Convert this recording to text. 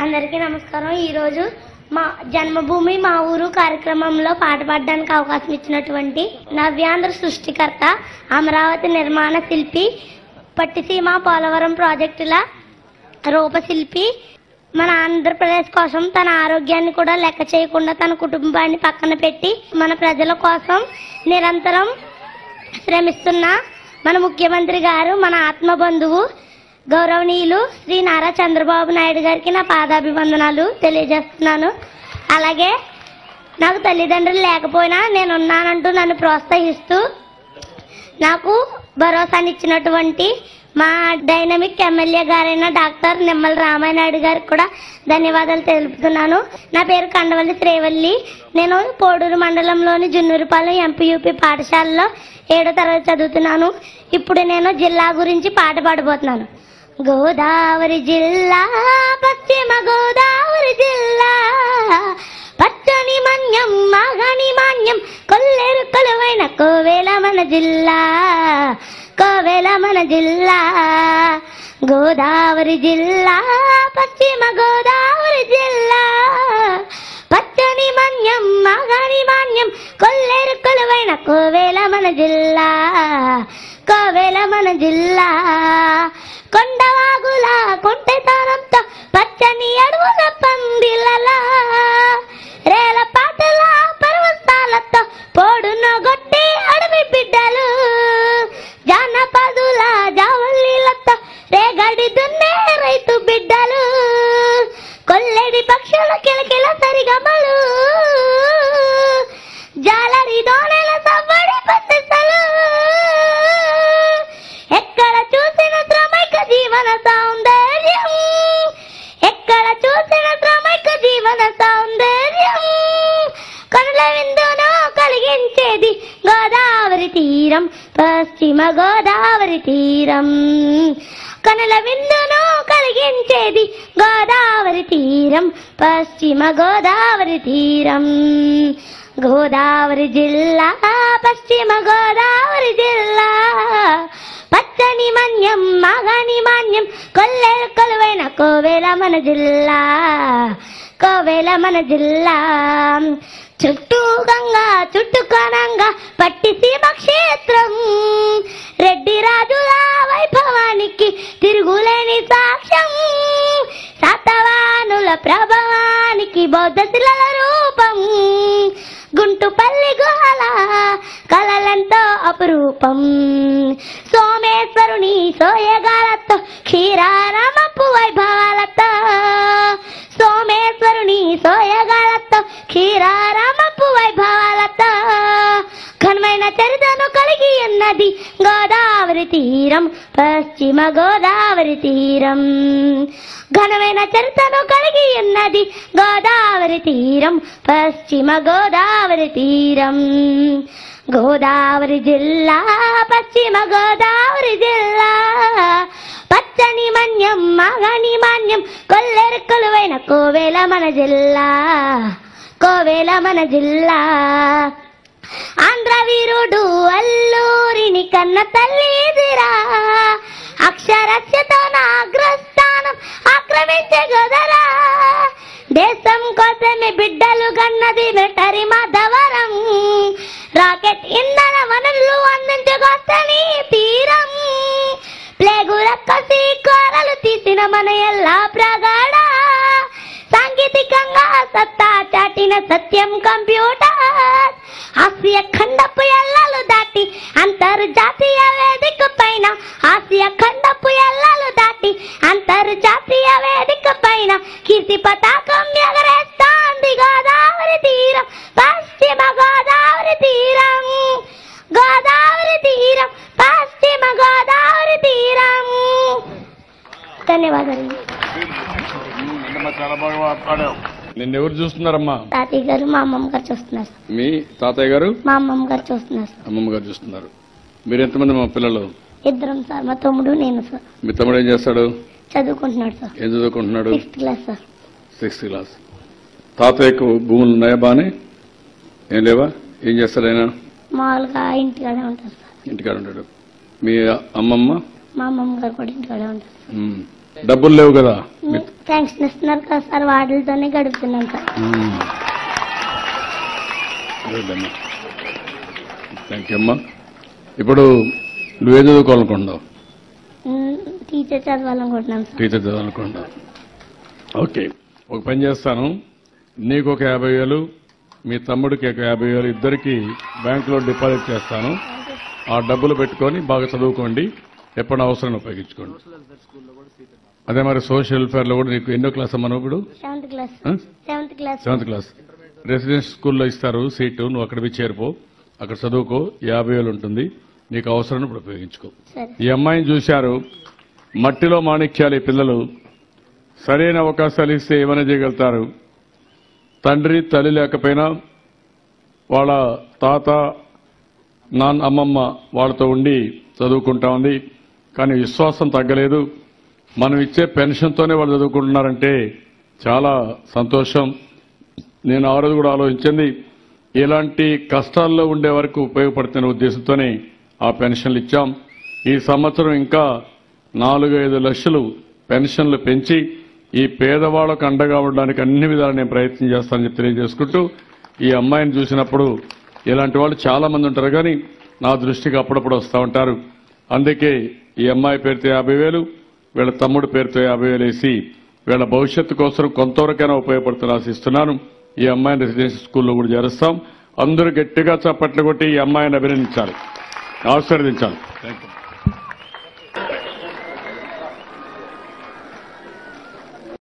అందరికీ నమస్కారం. ఈరోజు మా జన్మభూమి మా ఊరు కార్యక్రమంలో పాట పాడడానికి అవకాశం ఇచ్చినటువంటి నవ్యాంధ్ర సృష్టికర్త అమరావతి నిర్మాణ శిల్పి పట్టిసీమ పోలవరం ప్రాజెక్టుల రూపశిల్పి మన ఆంధ్రప్రదేశ్ కోసం తన ఆరోగ్యాన్ని కూడా లెక్క చేయకుండా తన కుటుంబాన్ని పక్కన పెట్టి మన ప్రజల కోసం నిరంతరం శ్రమిస్తున్న మన ముఖ్యమంత్రి గారు మన ఆత్మ బంధువు గౌరవనీయులు శ్రీ నారా చంద్రబాబు నాయుడు గారికి నా పాదాభివందనాలు తెలియజేస్తున్నాను. అలాగే నాకు తల్లిదండ్రులు లేకపోయినా నేను ఉన్నానంటూ నన్ను ప్రోత్సహిస్తూ నాకు భరోసానిచ్చినటువంటి మా డైనమిక్ ఎమ్మెల్యే గారైన డాక్టర్ నిమ్మల రామానాయుడు గారికి కూడా ధన్యవాదాలు తెలుపుతున్నాను. నా పేరు కండవల్లి శ్రేవల్లి. నేను పోడూరు మండలంలోని జున్నూరుపాలెం ఎంపీయూపీ పాఠశాలలో ఏడో తరగతి చదువుతున్నాను. ఇప్పుడు నేను జిల్లా గురించి పాట పాడబోతున్నాను. గోదావరి జిల్లా పశ్చిమ గోదావరి జిల్లా. పచ్చని మన్యం మగని మాన్యం కొల్లేరు కొలువైన కోవేల మన జిల్లా కోవేల మన జిల్లా. గోదావరి జిల్లా పశ్చిమ గోదావరి జిల్లా. పచ్చని మన్యం మగని మాన్యం కొల్లేరు కొలువైన కోవేల మన జిల్లా కోవేల మన జిల్లా. కొండవాగుల కొంటెతనంతో పచ్చని అడవుల పందిలలా. రేల పాటల పర్వతాలతో పోడును గొట్టి అడవి బిడ్డలు. జానపదుల జావల్లీలతో రేగడి దున్నే రైతు బిడ్డలు. కొల్లెడి పక్షుల కిలకిల సరిగమలు. గోదావరి తీరం పశ్చిమ గోదావరి తీరం. కనుల విందును కలిగించేది గోదావరి తీరం పశ్చిమ గోదావరి తీరం. గోదావరి జిల్లా పశ్చిమ గోదావరి జిల్లా. పచ్చని మన్యం మగని మాన్యం కొల్లేరు కొలువైన కోవేల మన జిల్లా. కోవేల మన జిల్లా. చుట్టూ గంగా చుట్టుకనంగా పట్టి సీమ క్షేత్రం. రెడ్డి రాజుల వైభవానికి తిరుగులేని సాక్ష్యం. శాతవానుల ప్రభవానికి బౌద్ధ శిలల రూపం. గుంటుపల్లి గుహల కలలంతో అపురూపం. సోమేశ్వరుని సోయగాలతో క్షీరా నది గోదావరి తీరం పశ్చిమ గోదావరి తీరం. ఘనమైన చరితను కలిగి ఉన్నది గోదావరి తీరం పశ్చిమ గోదావరి తీరం. గోదావరి జిల్లా పశ్చిమ గోదావరి జిల్లా. పచ్చని మన్యం మగని మాన్యం కొల్లెరు కొలువైన కోవేల మన జిల్లా. కోవేల మన జిల్లా. ఆంధ్ర వీరుడు అల్లూరిని కన్న తల్లిదిరా అక్షరస్యతో నా అగ్రస్థానం ఆక్రమించే గదరా. దేశం కోసమే బిడ్డలు గన్నది బెటరి మాధవరం. రాకెట్ ఇంధన వనరులు అందించగొస్తని తీరం. ప్లేగు రక్కసి కోరలు తీసిన మన ఎల్లా ప్రగాఢ. సాంకేతికంగా సత్తా చాటిన సత్యం కంప్యూటర్. ఆసియా ఖండపు ఎల్లాలు దాటి అంతర్జాతీయ వేదిక పైన. ఆసియా ఖండపు ఎల్లాలు దాటి అంతర్జాతీయ వేదిక పైన. కీర్తి పతాకం ఎగరేస్తాంది గోదావరి తీరం. పశ్చిమ గోదావరి తీరం గోదావరి తీరం పశ్చిమ గోదావరి తీరం. ధన్యవాదాలు. చాలా బాగా నిన్న ఎవరు చూస్తున్నారమ్మా? తాతయ్య గారు మా అమ్మమ్మ గారు చూస్తున్నారు. మీ తాతయ్య గారు? మా అమ్మమ్మ గారు చూస్తున్నారు. అమ్మమ్మ గారు చూస్తున్నారు. మీరు ఎంతమంది మా పిల్లలు? ఇద్దరం సార్ మా తమ్ముడు నేను సార్. మీ తమ్ముడు ఏం చేస్తాడు? చదువుకుంటున్నాడు సార్. ఏం చదువుకుంటున్నాడు? Sixth class sir. Sixth class తాతయ్యకు భూములు ఉన్నాయా బానే? ఏం లేవా? ఏం చేస్తాడు ఆయన? మామూలుగా ఇంటికాడే ఉంటారు సార్. ఇంటికాడ ఉంటాడు. మీ అమ్మమ్మ? మా అమ్మమ్మ గారు కూడా ఇంటికాడే ఉంటారు. డబ్బులు లేవు కదా? పెన్షన్ ఇస్తున్నారు కదా సార్ వాటితోనే గడుపుతున్నాం సార్. థ్యాంక్ యూ అమ్మా. ఇప్పుడు నువ్వేం చదువుకోవాలనుకుంటున్నావు? టీచర్ చదవాలనుకుంటున్నాం టీచర్ చదవాలనుకుంటున్నావు. ఓకే ఒక పని చేస్తాను. నీకు ఒక యాభై వేలు మీ తమ్ముడికి ఒక యాభై వేలు ఇద్దరికి బ్యాంకులో డిపాజిట్ చేస్తాను. ఆ డబ్బులు పెట్టుకొని బాగా చదువుకోండి. ఎప్పుడు అవసరం ఉపయోగించుకోండి. అదే మరి సోషల్ వెల్ఫేర్లో కూడా నీకు ఎన్నో క్లాస్ అమ్మా నువ్వు ఇప్పుడు? Seventh class. రెసిడెన్స్ స్కూల్లో ఇస్తారు సీటు నువ్వు అక్కడ పోయి చేరిపో అక్కడ చదువుకో యాభై వేలు ఉంటుంది. నీకు అవసరం ఇప్పుడు ఉపయోగించుకో. ఈ అమ్మాయిని చూశారు. మట్టిలో మాణిక్యాలు ఈ పిల్లలు. సరైన అవకాశాలు ఇస్తే ఏమైనా చేయగలుగుతారు? తండ్రి తల్లి లేకపోయినా వాళ్ళ తాత నాన్న అమ్మమ్మ వాళ్ళతో ఉండి చదువుకుంటా ఉంది. కానీ విశ్వాసం తగ్గలేదు. మనం ఇచ్చే పెన్షన్తోనే వాళ్ళు చదువుకుంటున్నారంటే చాలా సంతోషం. నేను ఆ రోజు కూడా ఆలోచించింది ఇలాంటి కష్టాల్లో ఉండే వరకు ఉపయోగపడుతున్న ఉద్దేశంతోనే ఆ పెన్షన్లు ఇచ్చాం. ఈ సంవత్సరం ఇంకా నాలుగు ఐదు లక్షలు పెన్షన్లు పెంచి ఈ పేదవాళ్ళకు అండగా ఉండడానికి అన్ని విధాలు నేను ప్రయత్నం చేస్తానని చెప్పి తెలియజేసుకుంటూ ఈ అమ్మాయిని చూసినప్పుడు ఇలాంటి వాళ్ళు చాలామంది ఉంటారు కానీ నా దృష్టికి అప్పుడప్పుడు వస్తూ ఉంటారు. అందుకే ఈ అమ్మాయి పేరుతో యాభై వేలు వీళ్ళ తమ్ముడు పేరుతో యాభై వేలు వేసి వీళ్ళ భవిష్యత్తు కోసం కొంతవరకైనా ఉపయోగపడుతున్న ఆశిస్తున్నాను ఈ అమ్మాయిని రెసిడెన్షియల్ స్కూల్లో కూడా చేరుస్తాం. అందరూ గట్టిగా చప్పట్లు కొట్టి ఈ అమ్మాయిని అభినందించాలి. ఆశీర్వదించాలి. Thank you